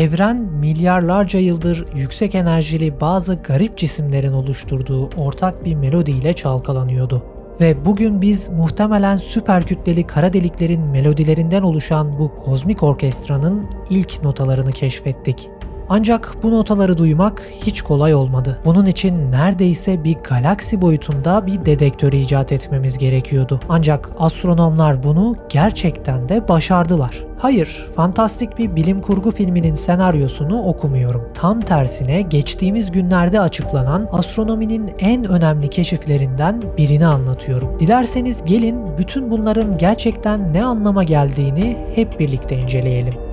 Evren milyarlarca yıldır yüksek enerjili bazı garip cisimlerin oluşturduğu ortak bir melodiyle çalkalanıyordu. Ve bugün biz muhtemelen süper kütleli kara deliklerin melodilerinden oluşan bu kozmik orkestranın ilk notalarını keşfettik. Ancak bu notaları duymak hiç kolay olmadı. Bunun için neredeyse bir galaksi boyutunda bir dedektör icat etmemiz gerekiyordu. Ancak astronomlar bunu gerçekten de başardılar. Hayır, fantastik bir bilim kurgu filminin senaryosunu okumuyorum. Tam tersine geçtiğimiz günlerde açıklanan astronominin en önemli keşiflerinden birini anlatıyorum. Dilerseniz gelin bütün bunların gerçekten ne anlama geldiğini hep birlikte inceleyelim.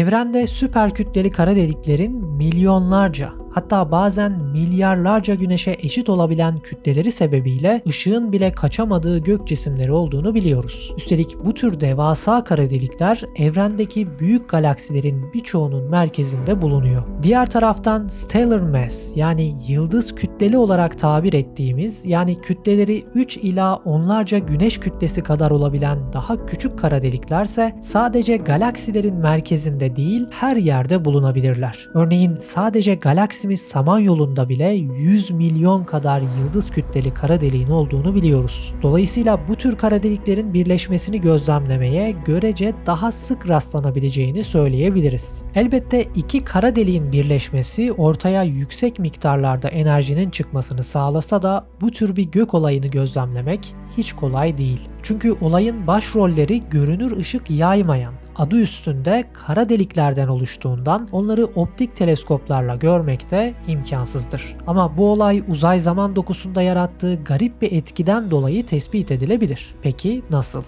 Evrende süper kütleli kara deliklerin milyonlarca hatta bazen milyarlarca güneşe eşit olabilen kütleleri sebebiyle ışığın bile kaçamadığı gök cisimleri olduğunu biliyoruz. Üstelik bu tür devasa kara delikler evrendeki büyük galaksilerin birçoğunun merkezinde bulunuyor. Diğer taraftan stellar mass yani yıldız kütleli olarak tabir ettiğimiz yani kütleleri 3 ila onlarca güneş kütlesi kadar olabilen daha küçük kara deliklerse sadece galaksilerin merkezinde değil her yerde bulunabilirler. Örneğin sadece galaksi galaksimiz Samanyolu'nda bile 100 milyon kadar yıldız kütleli kara deliğin olduğunu biliyoruz. Dolayısıyla bu tür kara deliklerin birleşmesini gözlemlemeye görece daha sık rastlanabileceğini söyleyebiliriz. Elbette iki kara deliğin birleşmesi ortaya yüksek miktarlarda enerjinin çıkmasını sağlasa da bu tür bir gök olayını gözlemlemek hiç kolay değil. Çünkü olayın başrolleri görünür ışık yaymayan, adı üstünde kara deliklerden oluştuğundan onları optik teleskoplarla görmek de imkansızdır. Ama bu olay uzay zaman dokusunda yarattığı garip bir etkiden dolayı tespit edilebilir. Peki nasıl?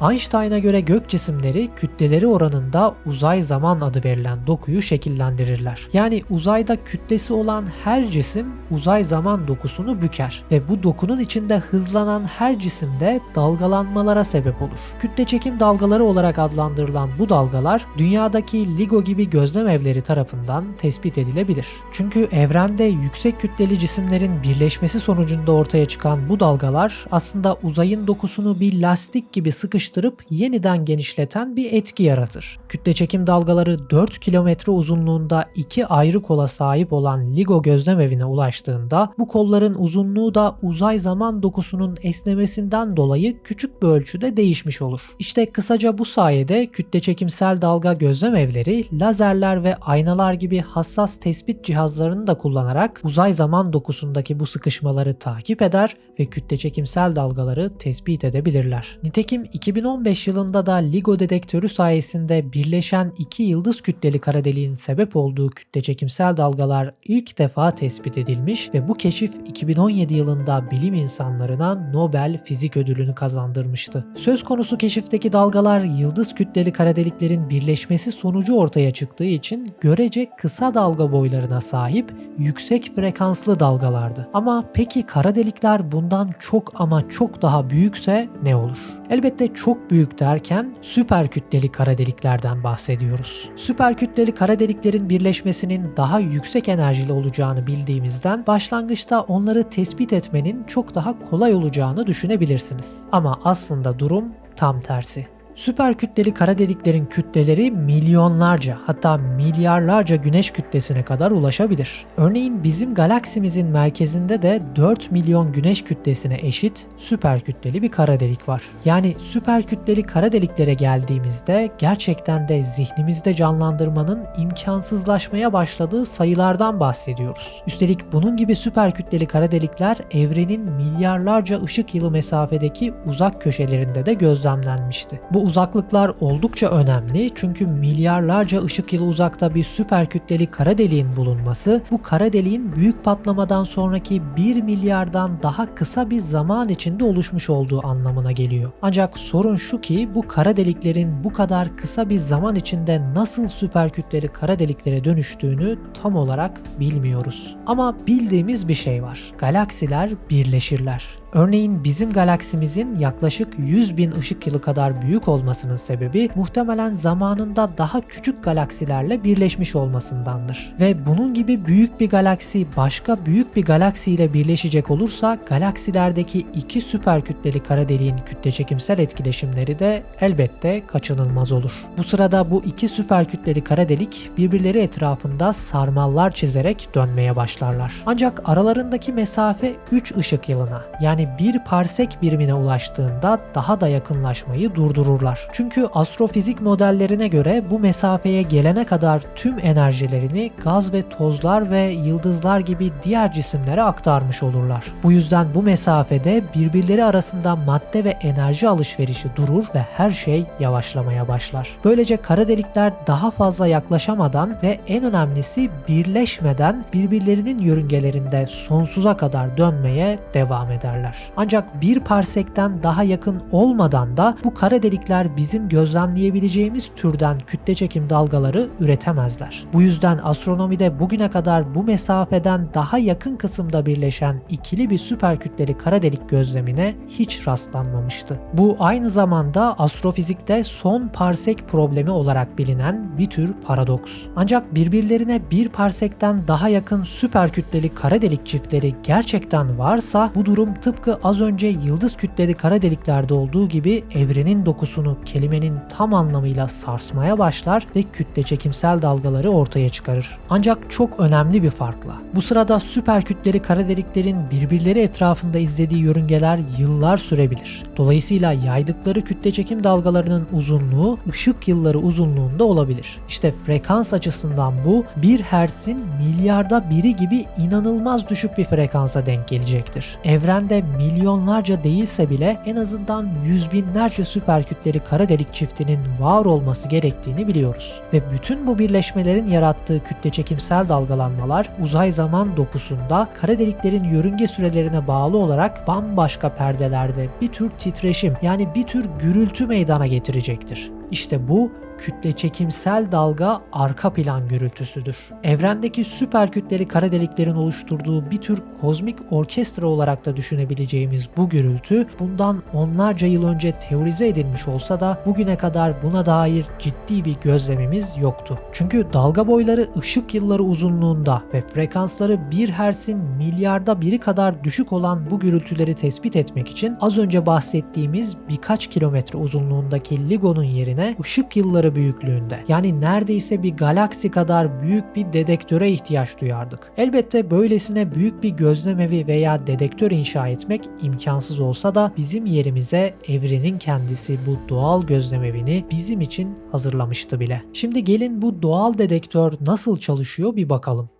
Einstein'a göre gök cisimleri kütleleri oranında uzay zaman adı verilen dokuyu şekillendirirler. Yani uzayda kütlesi olan her cisim uzay zaman dokusunu büker ve bu dokunun içinde hızlanan her cisimde dalgalanmalara sebep olur. Kütle çekim dalgaları olarak adlandırılan bu dalgalar dünyadaki LIGO gibi gözlem evleri tarafından tespit edilebilir. Çünkü evrende yüksek kütleli cisimlerin birleşmesi sonucunda ortaya çıkan bu dalgalar aslında uzayın dokusunu bir lastik gibi sıkış sıkıştırıp yeniden genişleten bir etki yaratır. Kütle çekim dalgaları 4 kilometre uzunluğunda iki ayrı kola sahip olan LIGO gözlem evine ulaştığında bu kolların uzunluğu da uzay zaman dokusunun esnemesinden dolayı küçük bir ölçüde değişmiş olur. İşte kısaca bu sayede kütle çekimsel dalga gözlem evleri lazerler ve aynalar gibi hassas tespit cihazlarını da kullanarak uzay zaman dokusundaki bu sıkışmaları takip eder ve kütle çekimsel dalgaları tespit edebilirler. Nitekim 2000 2015 yılında da LIGO dedektörü sayesinde birleşen iki yıldız kütleli kara deliğin sebep olduğu kütle çekimsel dalgalar ilk defa tespit edilmiş ve bu keşif 2017 yılında bilim insanlarına Nobel Fizik Ödülünü kazandırmıştı. Söz konusu keşifteki dalgalar yıldız kütleli kara deliklerin birleşmesi sonucu ortaya çıktığı için görece kısa dalga boylarına sahip yüksek frekanslı dalgalardı. Ama peki kara delikler bundan çok ama çok daha büyükse ne olur? Elbette çok büyük derken süper kütleli kara deliklerden bahsediyoruz. Süper kütleli kara deliklerin birleşmesinin daha yüksek enerjili olacağını bildiğimizden başlangıçta onları tespit etmenin çok daha kolay olacağını düşünebilirsiniz. Ama aslında durum tam tersi. Süper kütleli kara deliklerin kütleleri milyonlarca hatta milyarlarca güneş kütlesine kadar ulaşabilir. Örneğin bizim galaksimizin merkezinde de 4 milyon güneş kütlesine eşit süper kütleli bir kara delik var. Yani süper kütleli kara deliklere geldiğimizde gerçekten de zihnimizde canlandırmanın imkansızlaşmaya başladığı sayılardan bahsediyoruz. Üstelik bunun gibi süper kütleli kara delikler evrenin milyarlarca ışık yılı mesafedeki uzak köşelerinde de gözlemlenmişti. Bu uzaklıklar oldukça önemli çünkü milyarlarca ışık yılı uzakta bir süper kütleli kara deliğin bulunması bu kara deliğin büyük patlamadan sonraki 1 milyardan daha kısa bir zaman içinde oluşmuş olduğu anlamına geliyor. Ancak sorun şu ki bu kara deliklerin bu kadar kısa bir zaman içinde nasıl süper kütleli kara deliklere dönüştüğünü tam olarak bilmiyoruz. Ama bildiğimiz bir şey var. Galaksiler birleşirler. Örneğin bizim galaksimizin yaklaşık 100 bin ışık yılı kadar büyük olmasının sebebi muhtemelen zamanında daha küçük galaksilerle birleşmiş olmasındandır. Ve bunun gibi büyük bir galaksi başka büyük bir galaksiyle birleşecek olursa galaksilerdeki iki süper kütleli kara deliğin kütle çekimsel etkileşimleri de elbette kaçınılmaz olur. Bu sırada bu iki süper kütleli kara delik birbirleri etrafında sarmallar çizerek dönmeye başlarlar. Ancak aralarındaki mesafe 3 ışık yılına yani 1 parsek birimine ulaştığında daha da yakınlaşmayı durdururlar. Çünkü astrofizik modellerine göre bu mesafeye gelene kadar tüm enerjilerini gaz ve tozlar ve yıldızlar gibi diğer cisimlere aktarmış olurlar. Bu yüzden bu mesafede birbirleri arasında madde ve enerji alışverişi durur ve her şey yavaşlamaya başlar. Böylece kara delikler daha fazla yaklaşamadan ve en önemlisi birleşmeden birbirlerinin yörüngelerinde sonsuza kadar dönmeye devam ederler. Ancak bir parsekten daha yakın olmadan da bu kara delikler bizim gözlemleyebileceğimiz türden kütle çekim dalgaları üretemezler. Bu yüzden astronomide bugüne kadar bu mesafeden daha yakın kısımda birleşen ikili bir süper kütleli kara delik gözlemine hiç rastlanmamıştı. Bu aynı zamanda astrofizikte son parsek problemi olarak bilinen bir tür paradoks. Ancak birbirlerine bir parsekten daha yakın süper kütleli kara delik çiftleri gerçekten varsa bu durum tıpkı az önce yıldız kütleli kara deliklerde olduğu gibi evrenin dokusunu kelimenin tam anlamıyla sarsmaya başlar ve kütle çekimsel dalgaları ortaya çıkarır. Ancak çok önemli bir farkla. Bu sırada süper kütleli kara deliklerin birbirleri etrafında izlediği yörüngeler yıllar sürebilir. Dolayısıyla yaydıkları kütle çekim dalgalarının uzunluğu ışık yılları uzunluğunda olabilir. İşte frekans açısından bu 1 Hz'in milyarda biri gibi inanılmaz düşük bir frekansa denk gelecektir. Evrende milyonlarca değilse bile en azından yüz binlerce süper kütleli kara delik çiftinin var olması gerektiğini biliyoruz. Ve bütün bu birleşmelerin yarattığı kütle çekimsel dalgalanmalar uzay zaman dokusunda kara deliklerin yörünge sürelerine bağlı olarak bambaşka perdelerde bir tür titreşim yani bir tür gürültü meydana getirecektir. İşte bu kütle çekimsel dalga arka plan gürültüsüdür. Evrendeki süper kütleli kara deliklerin oluşturduğu bir tür kozmik orkestra olarak da düşünebileceğimiz bu gürültü bundan onlarca yıl önce teorize edilmiş olsa da bugüne kadar buna dair ciddi bir gözlemimiz yoktu. Çünkü dalga boyları ışık yılları uzunluğunda ve frekansları 1 Hz'in milyarda biri kadar düşük olan bu gürültüleri tespit etmek için az önce bahsettiğimiz birkaç kilometre uzunluğundaki LIGO'nun yerine ışık yılları büyüklüğünde yani neredeyse bir galaksi kadar büyük bir dedektöre ihtiyaç duyardık. Elbette böylesine büyük bir gözlemevi veya dedektör inşa etmek imkansız olsa da bizim yerimize evrenin kendisi bu doğal gözlemevini bizim için hazırlamıştı bile. Şimdi gelin bu doğal dedektör nasıl çalışıyor bir bakalım.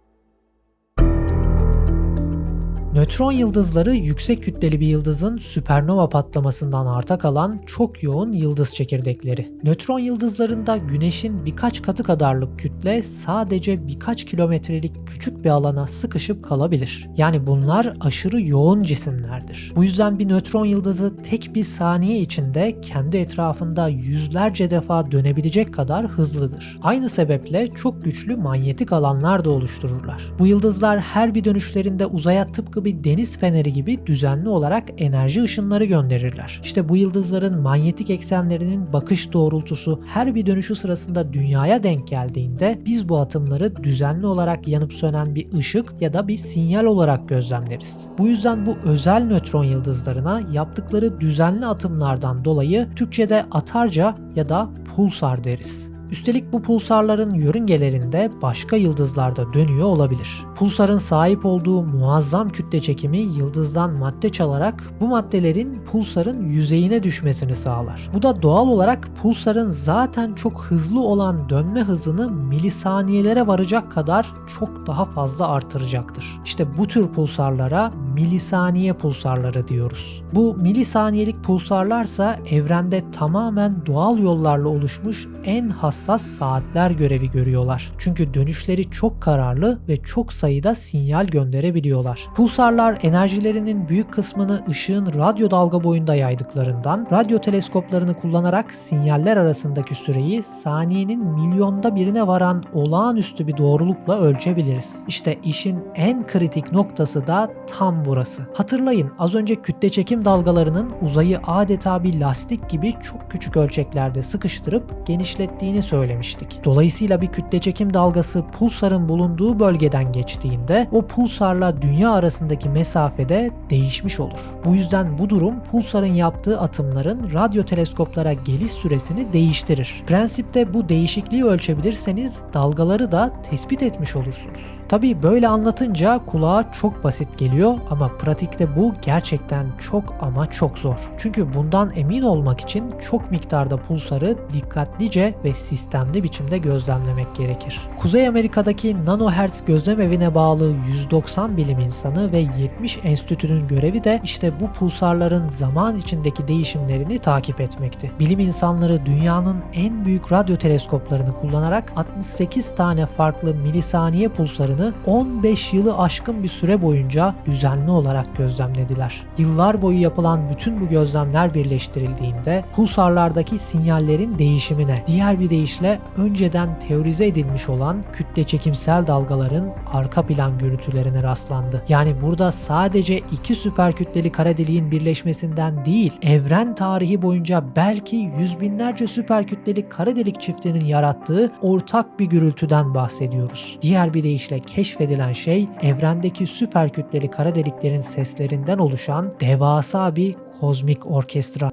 Nötron yıldızları yüksek kütleli bir yıldızın süpernova patlamasından arta kalan çok yoğun yıldız çekirdekleri. Nötron yıldızlarında güneşin birkaç katı kadarlık kütle sadece birkaç kilometrelik küçük bir alana sıkışıp kalabilir. Yani bunlar aşırı yoğun cisimlerdir. Bu yüzden bir nötron yıldızı tek bir saniye içinde kendi etrafında yüzlerce defa dönebilecek kadar hızlıdır. Aynı sebeple çok güçlü manyetik alanlar da oluştururlar. Bu yıldızlar her bir dönüşlerinde uzaya tıpkı bir deniz feneri gibi düzenli olarak enerji ışınları gönderirler. İşte bu yıldızların manyetik eksenlerinin bakış doğrultusu her bir dönüşü sırasında dünyaya denk geldiğinde biz bu atımları düzenli olarak yanıp sönen bir ışık ya da bir sinyal olarak gözlemleriz. Bu yüzden bu özel nötron yıldızlarına yaptıkları düzenli atımlardan dolayı Türkçe'de atarca ya da pulsar deriz. Üstelik bu pulsarların yörüngelerinde başka yıldızlarda dönüyor olabilir. Pulsarın sahip olduğu muazzam kütle çekimi yıldızdan madde çalarak bu maddelerin pulsarın yüzeyine düşmesini sağlar. Bu da doğal olarak pulsarın zaten çok hızlı olan dönme hızını milisaniyelere varacak kadar çok daha fazla artıracaktır. İşte bu tür pulsarlara milisaniye pulsarları diyoruz. Bu milisaniyelik pulsarlarsa evrende tamamen doğal yollarla oluşmuş en hassas saatler görevi görüyorlar. Çünkü dönüşleri çok kararlı ve çok sayıda sinyal gönderebiliyorlar. Pulsarlar enerjilerinin büyük kısmını ışığın radyo dalga boyunda yaydıklarından radyo teleskoplarını kullanarak sinyaller arasındaki süreyi saniyenin milyonda birine varan olağanüstü bir doğrulukla ölçebiliriz. İşte işin en kritik noktası da tam burası. Hatırlayın az önce kütle çekim dalgalarının uzayı adeta bir lastik gibi çok küçük ölçeklerde sıkıştırıp genişlettiğini söylemiştik. Dolayısıyla bir kütle çekim dalgası pulsarın bulunduğu bölgeden geçtiğinde o pulsarla dünya arasındaki mesafede değişmiş olur. Bu yüzden bu durum pulsarın yaptığı atımların radyo teleskoplara geliş süresini değiştirir. Prensipte bu değişikliği ölçebilirseniz dalgaları da tespit etmiş olursunuz. Tabi böyle anlatınca kulağa çok basit geliyor ama pratikte bu gerçekten çok ama çok zor. Çünkü bundan emin olmak için çok miktarda pulsarı dikkatlice ve sistemli biçimde gözlemlemek gerekir. Kuzey Amerika'daki Nanohertz gözlem evine bağlı 190 bilim insanı ve 70 enstitünün görevi de işte bu pulsarların zaman içindeki değişimlerini takip etmekti. Bilim insanları dünyanın en büyük radyo teleskoplarını kullanarak 68 tane farklı milisaniye pulsarını 15 yılı aşkın bir süre boyunca düzenli olarak gözlemlediler. Yıllar boyu yapılan bütün bu gözlemler birleştirildiğinde pulsarlardaki sinyallerin değişimine, diğer bir deyişle önceden teorize edilmiş olan kütle çekimsel dalgaların arka plan görüntülerine rastlandı. Yani burada sadece iki süper kütleli kara deliğin birleşmesinden değil, evren tarihi boyunca belki yüz binlerce süper kütleli kara delik çiftinin yarattığı ortak bir gürültüden bahsediyoruz. Diğer bir deyişle keşfedilen şey evrendeki süper kütleli kara deliklerin seslerinden oluşan devasa bir kozmik orkestra.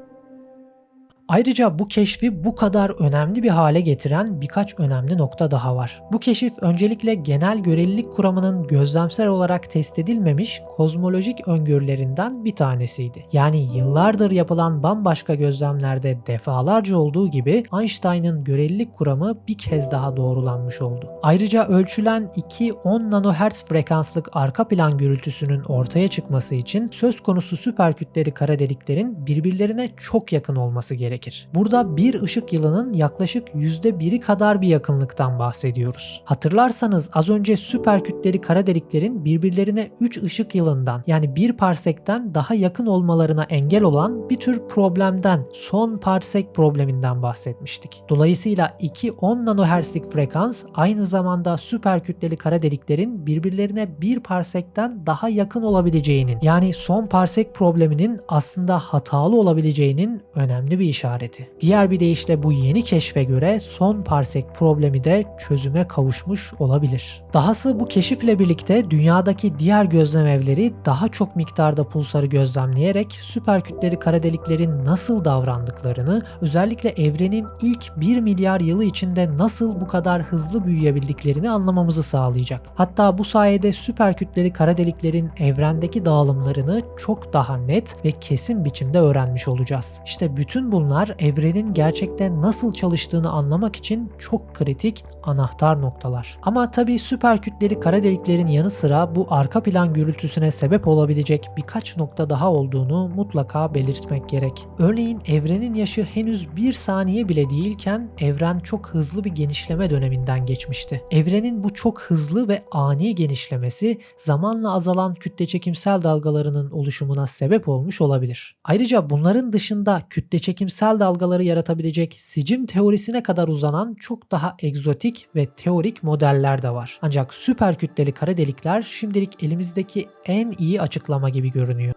Ayrıca bu keşfi bu kadar önemli bir hale getiren birkaç önemli nokta daha var. Bu keşif öncelikle genel görelilik kuramının gözlemsel olarak test edilmemiş kozmolojik öngörülerinden bir tanesiydi. Yani yıllardır yapılan bambaşka gözlemlerde defalarca olduğu gibi Einstein'ın görelilik kuramı bir kez daha doğrulanmış oldu. Ayrıca ölçülen 2-10 nanohertz frekanslık arka plan gürültüsünün ortaya çıkması için söz konusu süperkütleri kara deliklerin birbirlerine çok yakın olması gerekir gerekir. Burada bir ışık yılının yaklaşık %1'i kadar bir yakınlıktan bahsediyoruz. Hatırlarsanız az önce süper kütleri kara deliklerin birbirlerine 3 ışık yılından yani 1 parsekten daha yakın olmalarına engel olan bir tür problemden, son parsek probleminden bahsetmiştik. Dolayısıyla 2-10 nanohertzlik frekans aynı zamanda süper kütleli kara deliklerin birbirlerine 1 parsekten daha yakın olabileceğinin yani son parsek probleminin aslında hatalı olabileceğinin önemli bir işareti işareti. Diğer bir deyişle bu yeni keşfe göre son parsek problemi de çözüme kavuşmuş olabilir. Dahası bu keşifle birlikte dünyadaki diğer gözlem evleri daha çok miktarda pulsarı gözlemleyerek süperkütleri kara deliklerin nasıl davrandıklarını, özellikle evrenin ilk 1 milyar yılı içinde nasıl bu kadar hızlı büyüyebildiklerini anlamamızı sağlayacak. Hatta bu sayede süperkütleri kara deliklerin evrendeki dağılımlarını çok daha net ve kesin biçimde öğrenmiş olacağız. İşte bütün bunlar bunlar evrenin gerçekten nasıl çalıştığını anlamak için çok kritik anahtar noktalar. Ama tabii süper kütleli kara deliklerin yanı sıra bu arka plan gürültüsüne sebep olabilecek birkaç nokta daha olduğunu mutlaka belirtmek gerek. Örneğin evrenin yaşı henüz bir saniye bile değilken evren çok hızlı bir genişleme döneminden geçmişti. Evrenin bu çok hızlı ve ani genişlemesi zamanla azalan kütle çekimsel dalgalarının oluşumuna sebep olmuş olabilir. Ayrıca bunların dışında kütle çekimsel tel dalgaları yaratabilecek sicim teorisine kadar uzanan çok daha egzotik ve teorik modeller de var. Ancak süper kütleli kara delikler şimdilik elimizdeki en iyi açıklama gibi görünüyor.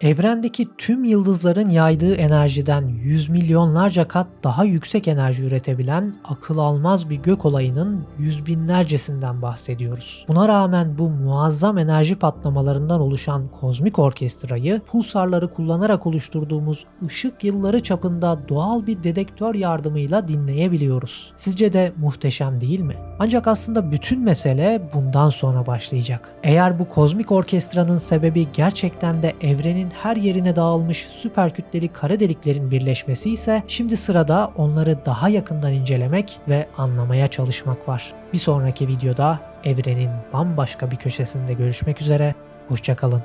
Evrendeki tüm yıldızların yaydığı enerjiden yüz milyonlarca kat daha yüksek enerji üretebilen akıl almaz bir gök olayının yüz binlercesinden bahsediyoruz. Buna rağmen bu muazzam enerji patlamalarından oluşan kozmik orkestrayı pulsarları kullanarak oluşturduğumuz ışık yılları çapında doğal bir dedektör yardımıyla dinleyebiliyoruz. Sizce de muhteşem değil mi? Ancak aslında bütün mesele bundan sonra başlayacak. Eğer bu kozmik orkestranın sebebi gerçekten de evrenin evrenin her yerine dağılmış süper kütleli kara deliklerin birleşmesi ise şimdi sırada onları daha yakından incelemek ve anlamaya çalışmak var. Bir sonraki videoda evrenin bambaşka bir köşesinde görüşmek üzere, hoşçakalın.